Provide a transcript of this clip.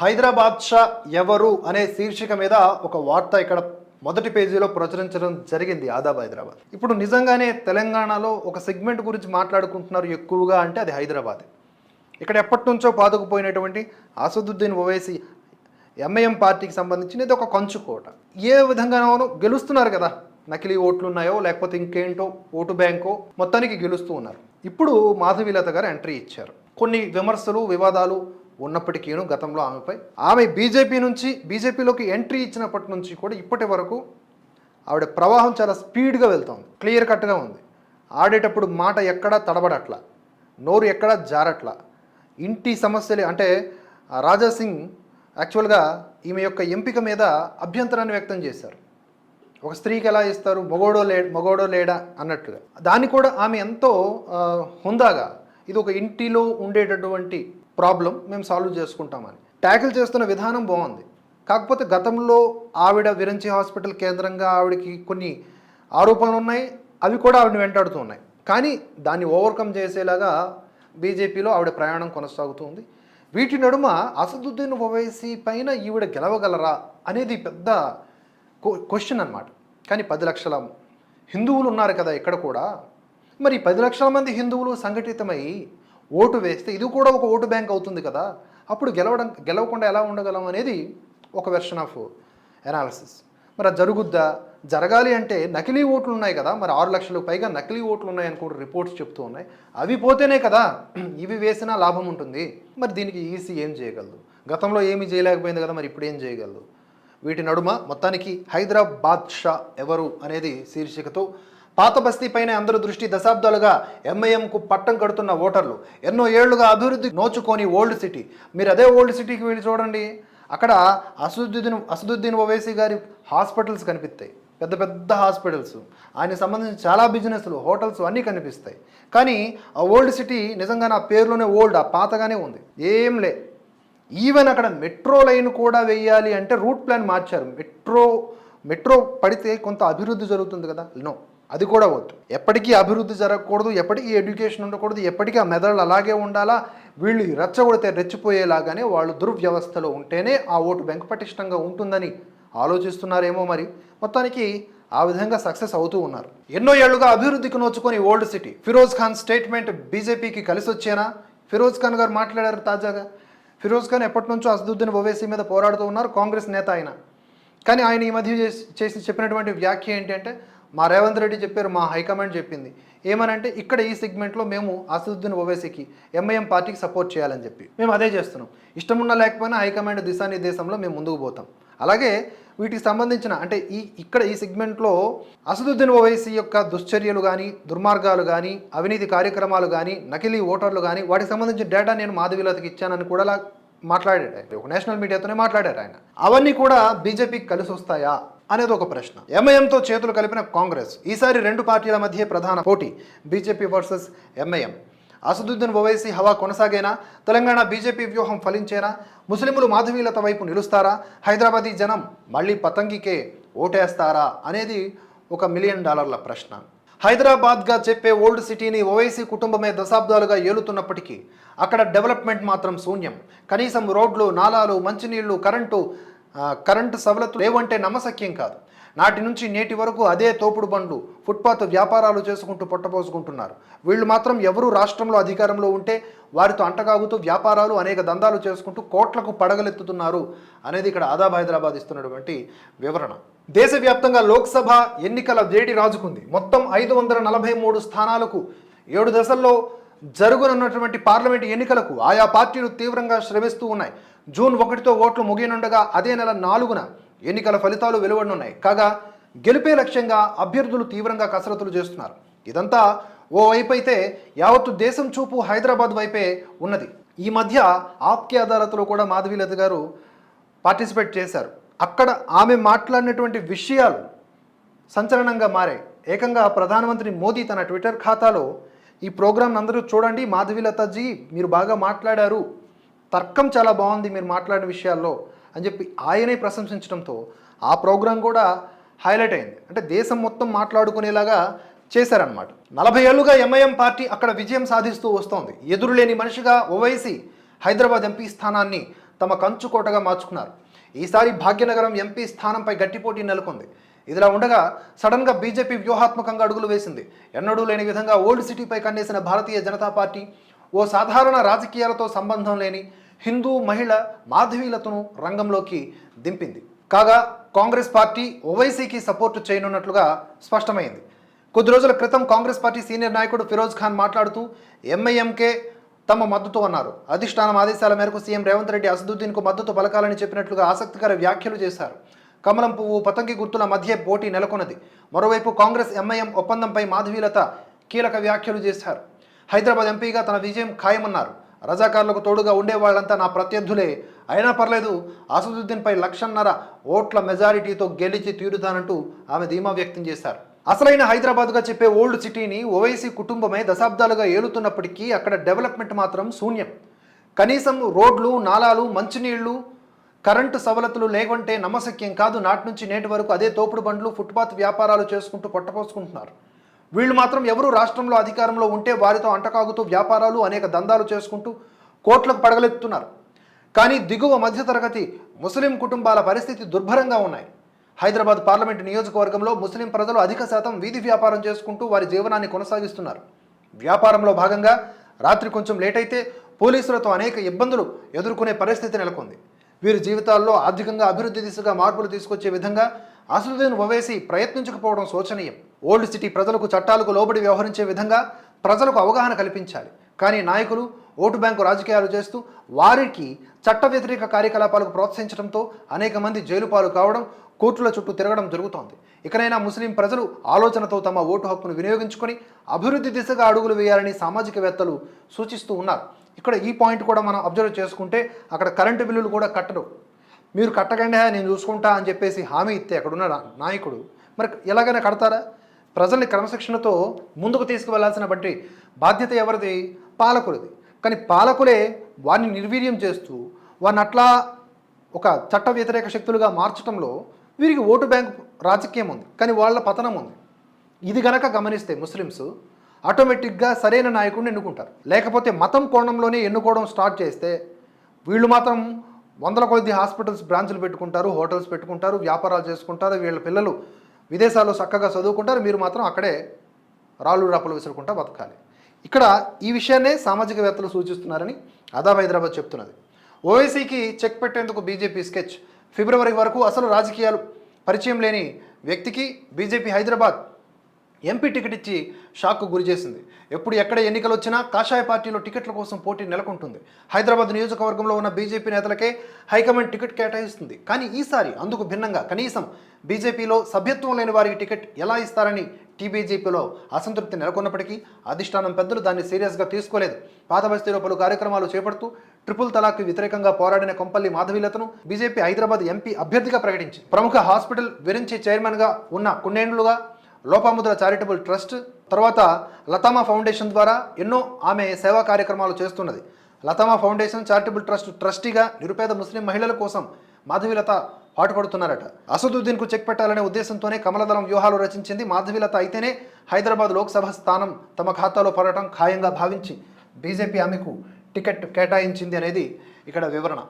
హైదరాబాద్ షా ఎవరు అనే శీర్షిక మీద ఒక వార్త ఇక్కడ మొదటి పేజీలో ప్రచురించడం జరిగింది ఆదాబ్ హైదరాబాద్. ఇప్పుడు నిజంగానే తెలంగాణలో ఒక సెగ్మెంట్ గురించి మాట్లాడుకుంటున్నారు ఎక్కువగా అంటే అది హైదరాబాద్. ఇక్కడ ఎప్పటి నుంచో పాదుకుపోయినటువంటి అసదుద్దీన్ ఓవైసీ ఎంఐఎం పార్టీకి సంబంధించిన ఇది ఒక కంచుకోట ఏ విధంగానో గెలుస్తున్నారు కదా. నకిలీ ఓట్లు ఉన్నాయో లేకపోతే ఇంకేంటో ఓటు బ్యాంకో మొత్తానికి గెలుస్తూ ఉన్నారు. ఇప్పుడు మాధవీలత గారు ఎంట్రీ ఇచ్చారు. కొన్ని విమర్శలు వివాదాలు ఉన్నప్పటికీను గతంలో ఆమెపై. ఆమె బీజేపీ నుంచి బీజేపీలోకి ఎంట్రీ ఇచ్చినప్పటి నుంచి కూడా ఇప్పటి వరకు ఆవిడ ప్రవాహం చాలా స్పీడ్గా వెళ్తుంది. క్లియర్ కట్గా ఉంది. ఆడేటప్పుడు మాట ఎక్కడా తడబడట్లా. నోరు ఎక్కడా జారట్లా. ఇంటి సమస్యలే అంటే రాజా సింగ్ యాక్చువల్గా ఈమె యొక్క ఎంపిక మీద అభ్యంతరాన్ని వ్యక్తం చేశారు. ఒక స్త్రీకి ఎలా ఇస్తారు? మగోడో లే మగోడో లేడా? అన్నట్లుగా దాన్ని కూడా ఆమె ఎంతో హుందాగా ఇది ఒక ఇంటిలో ఉండేటటువంటి ప్రాబ్లం మేము సాల్వ్ చేసుకుంటామని. ట్యాకిల్ చేస్తున్న విధానం బాగుంది. కాకపోతే గతంలో ఆవిడ విరంచి హాస్పిటల్ కేంద్రంగా ఆవిడకి కొన్ని ఆరోపణలు ఉన్నాయి. అవి కూడా ఆవిడని వెంటాడుతూ ఉన్నాయి. కానీ దాన్ని ఓవర్కమ్ చేసేలాగా బీజేపీలో ఆవిడ ప్రయాణం కొనసాగుతుంది. వీటి నడుమ అసదుద్దీన్ ఓవైసీ పైన ఈవిడ గెలవగలరా అనేది పెద్ద క్వశ్చన్ అన్నమాట. కానీ పది లక్షల హిందువులు ఉన్నారు కదా ఇక్కడ కూడా. మరి పది లక్షల మంది హిందువులు సంఘటితమై ఓటు వేస్తే ఇది కూడా ఒక ఓటు బ్యాంక్ అవుతుంది కదా. అప్పుడు గెలవడం గెలవకుండా ఎలా ఉండగలం అనేది ఒక వెర్షన్ ఆఫ్ అనాలిసిస్ మరి అది జరుగుద్దా? జరగాలి అంటే నకిలీ ఓట్లు ఉన్నాయి కదా. మరి ఆరు లక్షలకు పైగా నకిలీ ఓట్లు ఉన్నాయని కూడా రిపోర్ట్స్ చెప్తూ ఉన్నాయి. అవి పోతేనే కదా ఇవి వేసినా లాభం ఉంటుంది. మరి దీనికి ఈసీ ఏం చేయగలదు? గతంలో ఏమీ చేయలేకపోయింది కదా మరి ఇప్పుడు ఏం చేయగలదు? వీటి నడుమ మొత్తానికి హైదరాబాద్ షా ఎవరు అనేది శీర్షికతో పాత బస్తీ పైన అందరి దృష్టి దశాబ్దాలుగా ఎంఐఎంకు పట్టం కడుతున్న ఓటర్లు. ఎన్నో ఏళ్ళుగా అభివృద్ధి నోచుకొని ఓల్డ్ సిటీ. మీరు అదే ఓల్డ్ సిటీకి వెళ్ళి చూడండి. అక్కడ అసదుద్దీన్ అసదుద్దీన్ ఓవైసీ గారి హాస్పిటల్స్ కనిపిస్తాయి. పెద్ద పెద్ద హాస్పిటల్స్. ఆయన సంబంధించిన చాలా బిజినెస్లు హోటల్స్ అన్నీ కనిపిస్తాయి. కానీ ఆ ఓల్డ్ సిటీ నిజంగా నా పేరులోనే ఓల్డ్ ఆ పాతగానే ఉంది. ఏం లే. ఈవెన్ అక్కడ మెట్రో లైన్ కూడా వేయాలి అంటే రూట్ ప్లాన్ మార్చారు. మెట్రో మెట్రో పడితే కొంత అభివృద్ధి జరుగుతుంది కదా? నో. అది కూడా వద్దు. ఎప్పటికీ అభివృద్ధి జరగకూడదు ఎప్పటికీ ఎడ్యుకేషన్ ఉండకూడదు ఎప్పటికీ ఆ మెదళ్ళు అలాగే ఉండాలా? వీళ్ళు రెచ్చగొడితే రెచ్చిపోయేలాగానే వాళ్ళు దుర్వ్యవస్థలో ఉంటేనే ఆ ఓటు వెంకపటిష్టంగా పటిష్టంగా ఉంటుందని ఆలోచిస్తున్నారేమో మరి. మొత్తానికి ఆ విధంగా సక్సెస్ అవుతూ ఉన్నారు. ఎన్నో ఏళ్ళుగా అభివృద్ధికి నోచుకొని old city. Firoz Khan statement బీజేపీకి కలిసి వచ్చేనా ఫిరోజ్ ఖాన్ గారు మాట్లాడారు తాజాగా. ఫిరోజ్ ఖాన్ ఎప్పటి నుంచో అసదుద్దీన్ ఓవైసీ మీద పోరాడుతూ ఉన్నారు కాంగ్రెస్ నేత ఆయన కానీ ఆయన ఈ మధ్య చేసి చేసి చెప్పినటువంటి వ్యాఖ్య ఏంటంటే మా రేవంత్ రెడ్డి చెప్పారు మా హైకమాండ్ చెప్పింది. ఏమనంటే ఇక్కడ ఈ సెగ్మెంట్లో మేము అసదుద్దీన్ ఓవైసీకి ఎంఐఎం పార్టీకి సపోర్ట్ చేయాలని చెప్పి మేము అదే చేస్తున్నాం. ఇష్టం ఉన్నా లేకపోయినా హైకమాండ్ దిశానిర్దేశంలో మేము ముందుకు పోతాం. అలాగే వీటికి సంబంధించిన అంటే ఈ ఇక్కడ ఈ సెగ్మెంట్లో అసదుద్దీన్ ఓవైసీ యొక్క దుశ్చర్యలు కానీ దుర్మార్గాలు కానీ అవినీతి కార్యక్రమాలు కానీ నకిలీ ఓటర్లు కానీ వాటికి సంబంధించిన డేటా నేను మాధవీలతకి ఇచ్చానని కూడా మాట్లాడాడు ఒక నేషనల్ మీడియాతోనే మాట్లాడారు ఆయన. అవన్నీ కూడా బీజేపీకి కలిసి వస్తాయా అనేది ఒక ప్రశ్న. ఎంఐఎంతో చేతులు కలిపిన కాంగ్రెస్ ఈసారి రెండు పార్టీల మధ్య ప్రధాన పోటీ BJP versus MIM Asaduddin Owaisi హవా కొనసాగేనా? తెలంగాణ బీజేపీ వ్యూహం ఫలించేనా? ముస్లింలు మాధవీలత వైపు నిలుస్తారా? హైదరాబాదీ జనం మళ్ళీ పతంగికే ఓటేస్తారా? అనేది ఒక మిలియన్ డాలర్ల ప్రశ్న. హైదరాబాద్గా చెప్పే ఓల్డ్ సిటీని ఓవైసీ కుటుంబమే దశాబ్దాలుగా ఏలుతున్నప్పటికీ అక్కడ డెవలప్మెంట్ మాత్రం శూన్యం. కనీసం రోడ్లు నాలాలు మంచినీళ్ళు కరెంటు కరెంటు సవలతులు లేవంటే నమ్మశక్యం కాదు. నాటి నుంచి నేటి వరకు అదే తోపుడు బండ్లు ఫుట్పాత్ వ్యాపారాలు చేసుకుంటూ పొట్టపోసుకుంటున్నారు. వీళ్ళు మాత్రం ఎవరు రాష్ట్రంలో అధికారంలో ఉంటే వారితో అంటగాగుతూ వ్యాపారాలు అనేక దందాలు చేసుకుంటూ కోట్లకు పడగలెత్తుతున్నారు అనేది ఇక్కడ ఆదాబ్ హైదరాబాద్ ఇస్తున్నటువంటి వివరణ. దేశవ్యాప్తంగా లోక్సభ ఎన్నికల వేడి రాజుకుంది. మొత్తం ఐదు వందల నలభై మూడు స్థానాలకు ఏడు దశల్లో జరుగునున్నటువంటి పార్లమెంట్ ఎన్నికలకు ఆయా పార్టీలు తీవ్రంగా శ్రమిస్తూ ఉన్నాయి. జూన్ ఒకటితో ఓట్లు ముగియనుండగా అదే నెల నాలుగున ఎన్నికల ఫలితాలు వెలువడనున్నాయి. కాగా గెలిపే లక్ష్యంగా అభ్యర్థులు తీవ్రంగా కసరత్తులు చేస్తున్నారు. ఇదంతా ఓ వైపు అయితే యావత్తు దేశం చూపు హైదరాబాద్ వైపే ఉన్నది. ఈ మధ్య ఆప్కే అదాలత్లో కూడా మాధవీలత గారు పార్టిసిపేట్ చేశారు. అక్కడ ఆమె మాట్లాడినటువంటి విషయాలు సంచలనంగా మారాయి. ఏకంగా ప్రధానమంత్రి మోదీ తన ట్విట్టర్ ఖాతాలో ఈ ప్రోగ్రాంను అందరూ చూడండి. మాధవీలతజీ మీరు బాగా మాట్లాడారు. తర్కం చాలా బాగుంది మీరు మాట్లాడిన విషయాల్లో అని చెప్పి ఆయనే ప్రశంసించడంతో ఆ ప్రోగ్రాం కూడా హైలైట్ అయింది. అంటే దేశం మొత్తం మాట్లాడుకునేలాగా చేశారనమాట నలభై ఏళ్ళుగా ఎంఐఎం పార్టీ అక్కడ విజయం సాధిస్తూ వస్తోంది. ఎదురులేని మనిషిగా ఓవైసీ హైదరాబాద్ ఎంపీ స్థానాన్ని తమ కంచుకోటగా మార్చుకున్నారు. ఈసారి భాగ్యనగరం ఎంపీ స్థానంపై గట్టి పోటీ నెలకొంది. ఇదిలా ఉండగా సడన్గా బీజేపీ వ్యూహాత్మకంగా అడుగులు వేసింది. ఎన్నడూ లేని విధంగా ఓల్డ్ సిటీపై కన్నేసిన భారతీయ జనతా పార్టీ ఓ సాధారణ రాజకీయాలతో సంబంధం లేని హిందూ మహిళ మాధవీలతను రంగంలోకి దింపింది. కాగా కాంగ్రెస్ పార్టీ ఓవైసీకి సపోర్టు చేయనున్నట్లుగా స్పష్టమైంది. కొద్ది రోజుల క్రితం కాంగ్రెస్ పార్టీ సీనియర్ నాయకుడు ఫిరోజ్ ఖాన్ మాట్లాడుతూ ఎంఐఎంకే తమ మద్దతు అన్నారు. అధిష్టానం ఆదేశాల మేరకు సీఎం రేవంత్ రెడ్డి అసదుద్దీన్కు మద్దతు పలకాలని చెప్పినట్లుగా ఆసక్తికర వ్యాఖ్యలు చేశారు. కమలం పువ్వు పతంగి గుర్తుల మధ్య పోటీ నెలకొన్నది. మరోవైపు కాంగ్రెస్ ఎంఐఎం ఒప్పందంపై మాధవీలత కీలక వ్యాఖ్యలు చేశారు. హైదరాబాద్ ఎంపీగా తన విజయం ఖాయమన్నారు. రజాకారులకు తోడుగా ఉండేవాళ్ళంతా నా ప్రత్యర్థులే. అయినా పర్లేదు అసదుద్దీన్పై లక్షన్నర ఓట్ల మెజారిటీతో గెలిచి తీరుతానంటూ ఆమె ధీమా వ్యక్తం చేశారు. అసలైన హైదరాబాద్గా చెప్పే ఓల్డ్ సిటీని ఓవైసీ కుటుంబమే దశాబ్దాలుగా ఏలుతున్నప్పటికీ అక్కడ డెవలప్మెంట్ మాత్రం శూన్యం. కనీసం రోడ్లు నాలాలు మంచినీళ్ళు కరెంటు సవలతులు లేకుంటే నమ్మశక్యం కాదు. నాటి నుంచి నేటి వరకు అదే తోపుడు బండ్లు ఫుట్పాత్ వ్యాపారాలు చేసుకుంటూ పొట్టపోసుకుంటున్నారు. వీళ్ళు మాత్రం ఎవరు రాష్ట్రంలో అధికారంలో ఉంటే వారితో అంటకాగుతూ వ్యాపారాలు అనేక దందాలు చేసుకుంటూ కోట్లకు పడగలెత్తుతున్నారు. కానీ దిగువ మధ్యతరగతి ముస్లిం కుటుంబాల పరిస్థితి దుర్భరంగా ఉన్నాయి. హైదరాబాద్ పార్లమెంటు నియోజకవర్గంలో ముస్లిం ప్రజలు అధిక శాతం వీధి వ్యాపారం చేసుకుంటూ వారి జీవనాన్ని కొనసాగిస్తున్నారు. వ్యాపారంలో భాగంగా రాత్రి కొంచెం లేట్ అయితే పోలీసులతో అనేక ఇబ్బందులు ఎదుర్కొనే పరిస్థితి నెలకొంది. వీరి జీవితాల్లో ఆర్థికంగా అభివృద్ధి దిశగా మార్పులు తీసుకొచ్చే విధంగా అసలుదీన్ ఒవేసి ప్రయత్నించకపోవడం శోచనీయం. ఓల్డ్ సిటీ ప్రజలకు చట్టాలకు లోబడి వ్యవహరించే విధంగా ప్రజలకు అవగాహన కల్పించాలి. కానీ నాయకులు ఓటు బ్యాంకు రాజకీయాలు చేస్తూ వారికి చట్ట వ్యతిరేక కార్యకలాపాలకు ప్రోత్సహించడంతో అనేక మంది జైలు పాలు కావడం కోర్టుల చుట్టూ తిరగడం జరుగుతోంది. ఇకనైనా ముస్లిం ప్రజలు ఆలోచనతో తమ ఓటు హక్కును వినియోగించుకొని అభివృద్ధి దిశగా అడుగులు వేయాలని సామాజికవేత్తలు సూచిస్తూ ఉన్నారు. ఇక్కడ ఈ పాయింట్ కూడా మనం అబ్జర్వ్ చేసుకుంటే అక్కడ కరెంటు బిల్లులు కూడా కట్టరు. మీరు కట్టకండి నేను చూసుకుంటా అని చెప్పేసి హామీ ఇస్తే అక్కడున్న నా- నాయకుడు మరి ఎలాగైనా కడతారా? ప్రజల్ని క్రమశిక్షణతో ముందుకు తీసుకువెళ్ళాల్సిన బట్టి బాధ్యత ఎవరిది? పాలకులది. కానీ పాలకులే వారిని నిర్వీర్యం చేస్తూ వారిని అట్లా ఒక చట్ట వ్యతిరేక శక్తులుగా మార్చడంలో వీరికి ఓటు బ్యాంక్ రాజకీయం ఉంది కానీ వాళ్ళ పతనం ఉంది. ఇది గనక గమనిస్తే ముస్లిమ్స్ ఆటోమేటిక్గా సరైన నాయకుడిని ఎన్నుకుంటారు. లేకపోతే మతం కోణంలోనే ఎన్నుకోవడం స్టార్ట్ చేస్తే వీళ్ళు మాత్రం వందల కొద్ది హాస్పిటల్స్ బ్రాంచ్లు పెట్టుకుంటారు హోటల్స్ పెట్టుకుంటారు వ్యాపారాలు చేసుకుంటారు వీళ్ళ పిల్లలు విదేశాల్లో చక్కగా చదువుకుంటారు మీరు మాత్రం అక్కడే రాళ్ళు రాపలు విసురుకుంటా బతకాలి. ఇక్కడ ఈ విషయాన్నే సామాజికవేత్తలు సూచిస్తున్నారని అదాబ్ హైదరాబాద్ చెప్తున్నది. ఓవైసీకి చెక్ పెట్టేందుకు బీజేపీ స్కెచ్ ఫిబ్రవరి వరకు అసలు రాజకీయాలు పరిచయం లేని వ్యక్తికి బీజేపీ హైదరాబాద్ ఎంపీ టికెట్ ఇచ్చి షాక్కు గురి చేసింది. ఎప్పుడు ఎక్కడ ఎన్నికలు వచ్చినా కాషాయ పార్టీలో టికెట్ల కోసం పోటీ నెలకొంటుంది. హైదరాబాద్ నియోజకవర్గంలో ఉన్న బీజేపీ నేతలకే హైకమాండ్ టికెట్ కేటాయిస్తుంది. కానీ ఈసారి అందుకు భిన్నంగా కనీసం బీజేపీలో సభ్యత్వం లేని వారికి టికెట్ ఎలా ఇస్తారని టీబీజేపీలో అసంతృప్తి నెలకొన్నప్పటికీ అధిష్టానం పెద్దలు దాన్ని సీరియస్గా తీసుకోలేదు. పాత బస్తీలో పలు కార్యక్రమాలు చేపడుతూ ట్రిపుల్ తలాక్కి వ్యతిరేకంగా పోరాడిన కొంపల్లి మాధవీలతను బీజేపీ హైదరాబాద్ ఎంపీ అభ్యర్థిగా ప్రకటించింది. ప్రముఖ హాస్పిటల్ విరించి చైర్మన్గా ఉన్న కొన్నేండ్లుగా లోపాముద్ర చారిటబుల్ ట్రస్ట్ తర్వాత లతామా ఫౌండేషన్ ద్వారా ఎన్నో ఆమె సేవా కార్యక్రమాలు చేస్తున్నది. లతామా ఫౌండేషన్ చారిటబుల్ ట్రస్ట్ ట్రస్టీగా నిరుపేద ముస్లిం మహిళల కోసం మాధవీలత పాటుపడుతున్నారట. అసదుద్దీన్కు చెక్ పెట్టాలనే ఉద్దేశంతోనే కమలదళం వ్యూహాలు రచించింది మాధవీలత అయితేనే హైదరాబాద్ లోక్సభ స్థానం తమ ఖాతాలో పడటం ఖాయంగా భావించి బీజేపీ ఆమెకు టికెట్ కేటాయించింది అనేది ఇక్కడ వివరణ.